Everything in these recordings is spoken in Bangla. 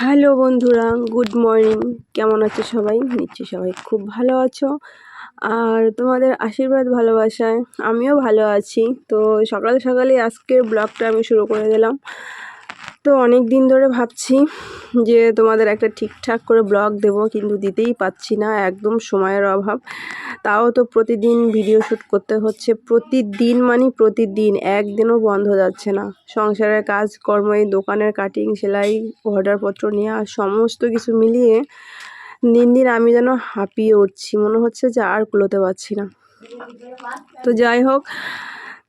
হ্যালো বন্ধুরা, গুড মর্নিং। কেমন আছো সবাই? নিচ্ছি সবাই খুব ভালো আছো। আর তোমাদের আশীর্বাদ ভালোবাসায় আমিও ভালো আছি। তো সকাল সকালে আজকের ব্লগটা আমি শুরু করে দিলাম। তো অনেক দিন ধরে ভাবছি যে তোমাদের একটা ঠিকঠাক করে ব্লগ দেব, কিন্তু দিতেই পাচ্ছি না, একদম সময়ের অভাব। তাও তো প্রতিদিন ভিডিও শ্যুট করতে হচ্ছে। প্রতিদিন মানে প্রতিদিন, একদিনও বন্ধ যাচ্ছে না। সংসারের কাজ কর্ম এই দোকানের কাটিং সেলাই অর্ডারপত্র নেওয়া, সমস্ত কিছু মিলিয়ে দিন দিন আমি যেন হাঁপিয়ে উঠছি। মনে হচ্ছে যে আর কুলোতে পারছি না। তো যাই হোক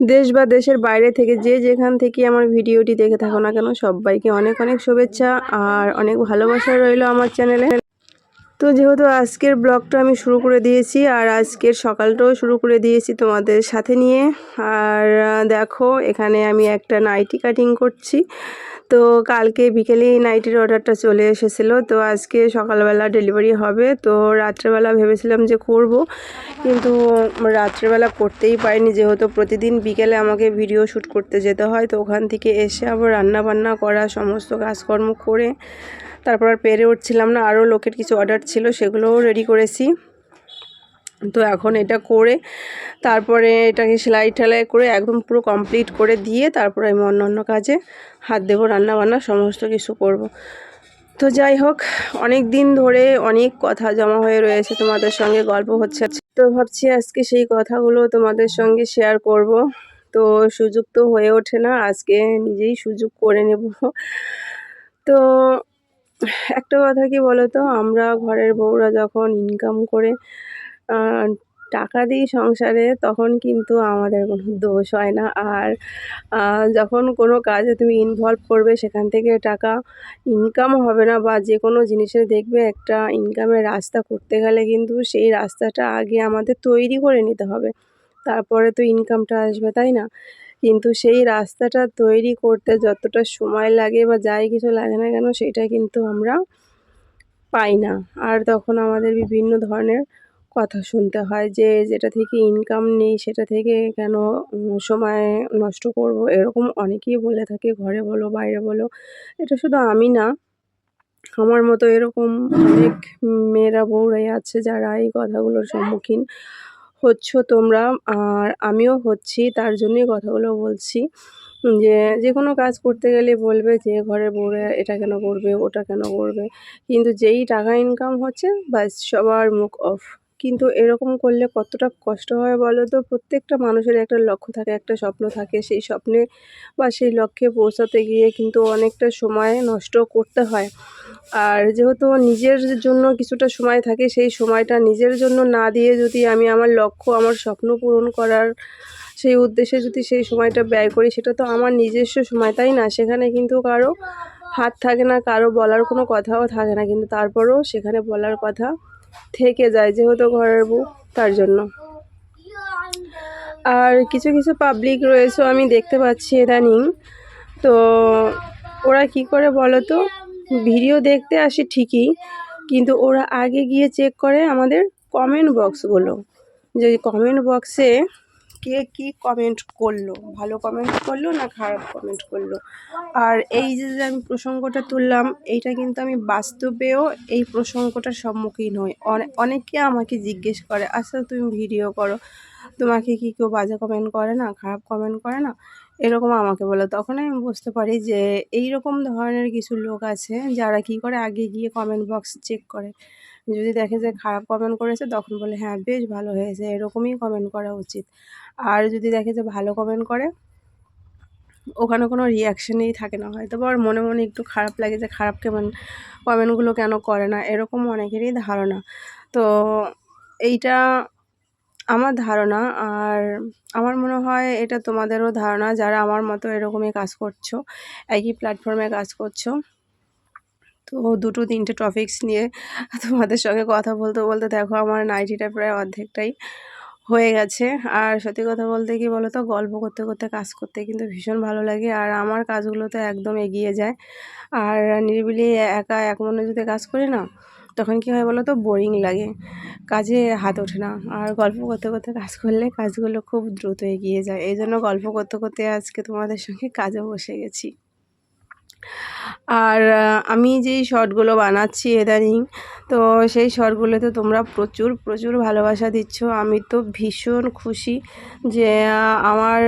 দেশ বা দেশের বাইরে থেকে যে যেখান থেকে আমার ভিডিওটি দেখে থাকো না কেন, সবাইকে অনেক অনেক শুভেচ্ছা আর অনেক ভালোবাসা রইল আমার চ্যানেলে। তো যেহেতু আজকের ব্লগটা আমি শুরু করে দিয়েছি আর আজকের সকালটাও শুরু করে দিয়েছি তোমাদের সাথে নিয়ে, আর দেখো এখানে আমি একটা নাইটি কাটিং করছি। তো কালকে বিকেলে নাইটির অর্ডারটা চলে এসেছিল। তো আজকে সকালবেলা ডেলিভারি হবে। তো রাত্রেবেলা ভেবেছিলাম যে করব। কিন্তু রাত্রেবেলা করতেই পারিনি। যেহেতু প্রতিদিন বিকেলে আমাকে ভিডিও শ্যুট করতে যেতে হয়, তো ওখান থেকে এসে আবার রান্না বান্না করা, সমস্ত কাজকর্ম করে তারপর আর পেরে উঠছিলাম না। আরও লোকের কিছু অর্ডার ছিল, সেগুলোও রেডি করেছি। তো এখন এটা করে তারপরে এটাকে সেলাই টেলাই করে একদম পুরো কমপ্লিট করে দিয়ে তারপরে আমি অন্য অন্য কাজে হাত দেবো, রান্না বান্না সমস্ত কিছু করব। তো যাই হোক, অনেক দিন ধরে অনেক কথা জমা হয়ে রয়েছে তোমাদের সঙ্গে, গল্প হচ্ছে। তো ভাবছি আজকে সেই কথাগুলো তোমাদের সঙ্গে শেয়ার করব। তো সুযোগ তো হয়ে ওঠে না, আজকে নিজেই সুযোগ করে নেব। তো একটা কথা কি বলো তো আমরা ঘরের বউরা যখন ইনকাম করে টাকা দিই সংসারে তখন কিন্তু আমাদের কোনো দোষ হয় না। আর যখন কোনো কাজে তুমি ইনভলভ করবে, সেখান থেকে টাকা ইনকাম হবে না বা যে কোনো জিনিসের দেখবে একটা ইনকামের রাস্তা করতে গেলে কিন্তু সেই রাস্তাটা আগে আমাদের তৈরি করে নিতে হবে। তারপরে তো ইনকামটা আসবে, তাই না? কিন্তু সেই রাস্তাটা তৈরি করতে যতটা সময় লাগে বা যাই কিছু লাগে না কেন, সেটা কিন্তু আমরা পাই না। আর তখন আমাদের বিভিন্ন ধরনের কথা শুনতে হয় যে যেটা থেকে ইনকাম নেই সেটা থেকে কেন সময় নষ্ট করব, এরকম অনেকেই বলে থাকে, ঘরে বলো, বাইরে বলো। এটা শুধু আমি না, আমার মতো এরকম অনেক মেয়েরা, বউরাই আছে যারা এই কথাগুলোর সম্মুখীন হচ্ছ তোমরা, আর আমিও হচ্ছি, তার জন্যই কথাগুলো বলছি। যে যে কোনো কাজ করতে গেলে বলবে যে ঘরের বউরা এটা কেন করবে, ওটা কেন করবে, কিন্তু যেই টাকা ইনকাম হচ্ছে, ব্যাস সবার মুখ অফ কিন্তু এরকম করলে কতটা কষ্ট হয় বলো তো? প্রত্যেকটা মানুষের একটা লক্ষ্য থাকে, একটা স্বপ্ন থাকে। সেই স্বপ্নে বা সেই লক্ষ্যে পৌঁছাতে গিয়ে কিন্তু অনেকটা সময় নষ্ট করতে হয়। আর যেহেতু নিজের জন্য কিছুটা সময় থাকে, সেই সময়টা নিজের জন্য না দিয়ে যদি আমি আমার লক্ষ্য, আমার স্বপ্ন পূরণ করার সেই উদ্দেশ্যে যদি সেই সময়টা ব্যয় করি, সেটা তো আমার নিজস্ব সময়, তাই না? সেখানে কিন্তু কারও হাত থাকে না, কারও বলার কোনো কথাও থাকে না। কিন্তু তারপরেও সেখানে বলার কথা থেকে যায় যেহেতু ঘরের বউ, তার জন্য। আর কিছু কিছু পাবলিক রয়েছে, আমি দেখতে পাচ্ছি ইদানিং তো ওরা কি করে বলো তো ভিডিও দেখতে আসে ঠিকই, কিন্তু ওরা আগে গিয়ে চেক করে আমাদের কমেন্ট বক্সগুলো যে কমেন্ট বক্সে কে কি কমেন্ট করল? ভালো কমেন্ট করল না খারাপ কমেন্ট করল? আর এই যে যে আমি প্রসঙ্গটা তুললাম, এইটা কিন্তু আমি বাস্তবেও এই প্রসঙ্গটার সম্মুখীন হই। অনেকে আমাকে জিজ্ঞেস করে আচ্ছা তুমি ভিডিও করো। তোমাকে কি কেউ বাজে কমেন্ট করে না, খারাপ কমেন্ট করে না? এরকম আমাকে বলে। তখন আমি বুঝতে পারি যে এই রকম ধরনের কিছু লোক আছে যারা কি করে আগে গিয়ে কমেন্ট বক্স চেক করে। যদি দেখে যে খারাপ কমেন্ট করেছে, তখন বলে হ্যাঁ বেশ ভালো হয়েছে, এরকমই কমেন্ট করা উচিত। আর যদি দেখে যে ভালো কমেন্ট করে, ওখানে কোনো রিয়াকশানেই থাকে না। হয়তো বা মনে মনে একটু খারাপ লাগে যে, খারাপ কেমন কমেন্টগুলো কেন করে না? এরকম অনেকেরই ধারণা। তো এইটা আমার ধারণা। আর আমার মনে হয় এটা তোমাদেরও ধারণা, যারা আমার মতো এরকমই কাজ করছ, একই প্ল্যাটফর্মে কাজ করছ। তো দুটো, তিনটে টপিক্স নিয়ে তোমাদের সঙ্গে কথা বলতে বলতে দেখো আমার নাইটিটা প্রায় অর্ধেকটাই হয়ে গেছে। আর সত্যি কথা বলতে কি বলো তো গল্প করতে করতে, কাজ করতে কিন্তু ভীষণ ভালো লাগে। আর আমার কাজগুলো তো একদম এগিয়ে যায়। আর নিরিবিলি একা, এক মনে যদি কাজ করি না, তখন কী হয় বলো তো বোরিং লাগে। কাজে হাত ওঠে না। আর গল্প করতে করতে, কাজ করলে কাজগুলো খুব দ্রুত এগিয়ে যায়। এই জন্য গল্প করতে করতে আজকে তোমাদের সঙ্গে কাজে বসে গেছি। আর আমি যেই শর্টগুলো বানাচ্ছি ইদানিং তো সেই শর্টগুলোতে তোমরা প্রচুর প্রচুর ভালোবাসা দিচ্ছ। আমি তো ভীষণ খুশি যে আমার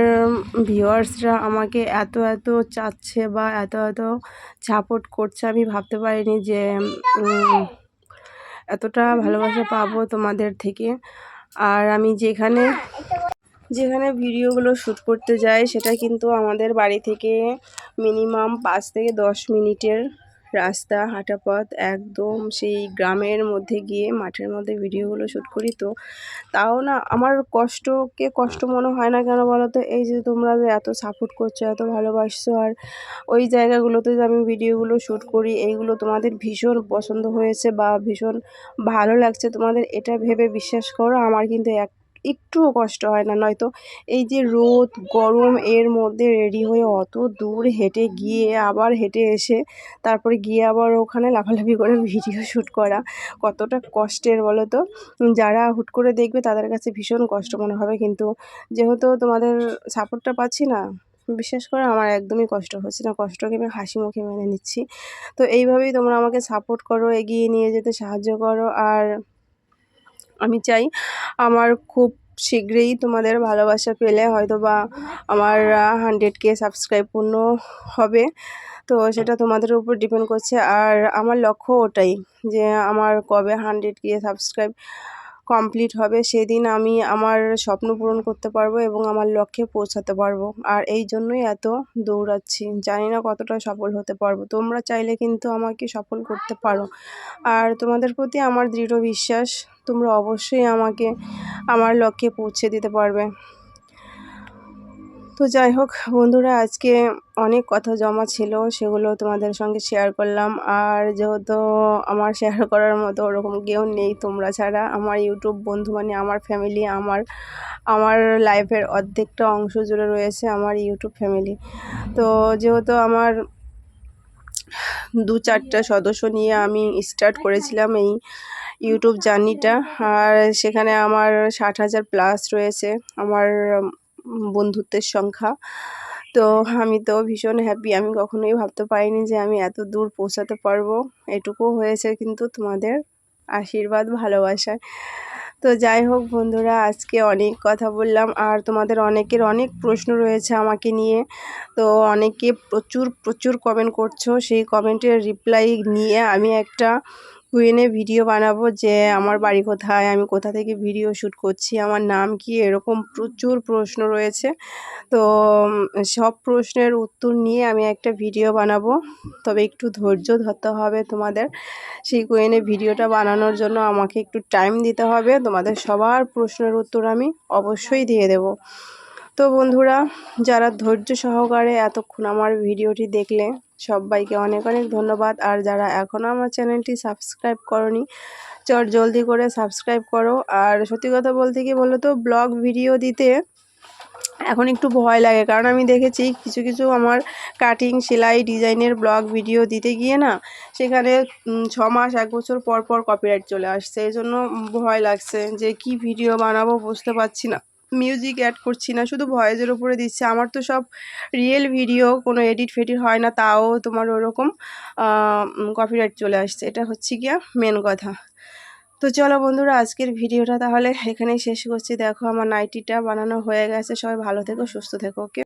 ভিউয়ার্সরা আমাকে এত এত চাচ্ছে বা এত এত সাপোর্ট করছে। আমি ভাবতে পারিনি যে এতটা ভালোবাসা পাবো তোমাদের থেকে। আর আমি যেখানে যেখানে ভিডিওগুলো শ্যুট করতে যাই, সেটা কিন্তু আমাদের বাড়ি থেকে মিনিমাম পাঁচ থেকে দশ মিনিটের রাস্তা হাঁটা পথ একদম সেই গ্রামের মধ্যে গিয়ে মাঠের মধ্যে ভিডিওগুলো শ্যুট করি তো। তাও না, আমার কষ্টকে কষ্ট মনে হয় না কেন বলো তো এই যে তোমরা যে এত সাপোর্ট করছ, এত ভালোবাসছো, আর ওই জায়গাগুলোতে যে আমি ভিডিওগুলো শ্যুট করি, এইগুলো তোমাদের ভীষণ পছন্দ হয়েছে বা ভীষণ ভালো লাগছে, তোমাদের এটা ভেবে বিশ্বাস করো, আমার কিন্তু এক একটুও কষ্ট হয় না। নয়তো এই যে রোদ, গরম এর মধ্যে রেডি হয়ে অত দূর হেঁটে গিয়ে আবার হেঁটে এসে তারপরে গিয়ে আবার ওখানে লাফালাফি করে ভিডিও শ্যুট করা কতটা কষ্টের বলো তো? যারা হুট করে দেখবে তাদের কাছে ভীষণ কষ্ট মনে হবে। কিন্তু যেহেতু তোমাদের সাপোর্টটা পাচ্ছি না বিশেষ করে আমার একদমই কষ্ট হচ্ছে না। কষ্টকে আমি হাসি মুখে মেনে নিচ্ছি। তো এইভাবেই তোমরা আমাকে সাপোর্ট করো, এগিয়ে নিয়ে যেতে সাহায্য করো। আর আমি চাই আমার খুব শীঘ্রই তোমাদের ভালোবাসা পেলে হয়তো বা আমার হান্ড্রেড কে সাবস্ক্রাইব পূর্ণ হবে। তো সেটা তোমাদের উপর ডিপেন্ড করছে। আর আমার লক্ষ্য ওটাই যে আমার কবে হান্ড্রেড কে সাবস্ক্রাইব কমপ্লিট হবে, সেদিন আমি আমার স্বপ্ন পূরণ করতে পারব এবং আমার লক্ষ্যে পৌঁছাতে পারব। আর এই জন্যই এত দৌড়াচ্ছি। জানি না কতটা সফল হতে পারব। তোমরা চাইলে কিন্তু আমাকে সফল করতে পারো। আর তোমাদের প্রতি আমার দৃঢ় বিশ্বাস, তোমরা অবশ্যই আমাকে, আমার লক্ষ্যে পৌঁছে দিতে পারবে। তো যাই হোক, বন্ধুরা, আজকে অনেক কথা জমা ছিল, সেগুলো তোমাদের সঙ্গে শেয়ার করলাম। আর যেহেতু আমার শেয়ার করার মতো ওরকম কেউ নেই, তোমরা ছাড়া, আমার ইউটিউব বন্ধু মানে আমার ফ্যামিলি আমার আমার লাইফের অর্ধেকটা অংশ জুড়ে রয়েছে আমার ইউটিউব ফ্যামিলি তো যেহেতু আমার দু চারটা সদস্য নিয়ে আমি স্টার্ট করেছিলাম এই ইউটিউব জার্নিটা আর সেখানে আমার ষাট হাজার প্লাস রয়েছে। আমার বন্ধুত্বের সংখ্যা। তো আমি তো ভীষণ হ্যাপি আমি কখনোই ভাবতে পারিনি যে আমি এত দূর পৌঁছাতে পারব। এটুকু হয়েছে কিন্তু তোমাদের আশীর্বাদ ভালোবাসায় তো যাই হোক বন্ধুরা, আজকে অনেক কথা বললাম আর তোমাদের অনেকের অনেক প্রশ্ন রয়েছে আমাকে নিয়ে। তো অনেকে প্রচুর প্রচুর কমেন্ট করছ। সেই কমেন্টের রিপ্লাই নিয়ে আমি একটা কুইনে ভিডিও বানাবো যে আমার বাড়ি কোথায়, আমি কোথা থেকে ভিডিও শ্যুট করছি, আমার নাম কি, এরকম প্রচুর প্রশ্ন রয়েছে। তো সব প্রশ্নের উত্তর নিয়ে আমি একটা ভিডিও বানাবো। তবে একটু ধৈর্য ধরতে হবে তোমাদের। সেই কুইনে ভিডিওটা বানানোর জন্য আমাকে একটু টাইম দিতে হবে। তোমাদের সবার প্রশ্নের উত্তর আমি অবশ্যই দিয়ে দেব। তো বন্ধুরা, যারা ধৈর্য সহকারে এতক্ষণ আমার ভিডিওটি দেখলে সবাইকে অনেক অনেক ধন্যবাদ। আর যারা এখনও আমার চ্যানেলটি সাবস্ক্রাইব করনি, চট জলদি করে সাবস্ক্রাইব করো। আর সত্যি কথা বলতে কি বলো তো ব্লগ ভিডিও দিতে এখন একটু ভয় লাগে। কারণ আমি দেখেছি কিছু কিছু আমার কাটিং সেলাই, ডিজাইনের ব্লগ ভিডিও দিতে গিয়ে না, সেখানে ছ মাস, এক বছর পর পর কপিরাইট চলে আসছে। এই জন্য ভয় লাগছে যে কি ভিডিও বানাবো বুঝতে পারছি না। মিউজিক অ্যাড করছি না, শুধু ভয়েসের উপরে দিচ্ছে। আমার তো সব রিয়েল ভিডিও কোনো এডিট ফেডিট হয় না, তাও তোমার ওরকম কপিরাইট চলে আসছে। এটা হচ্ছে গিয়া মেন কথা। তো চলো বন্ধুরা, আজকের ভিডিওটা তাহলে এখানেই শেষ করছি। দেখো আমার নাইটিটা বানানো হয়ে গেছে। সবাই ভালো থেকো, সুস্থ থেকো ওকে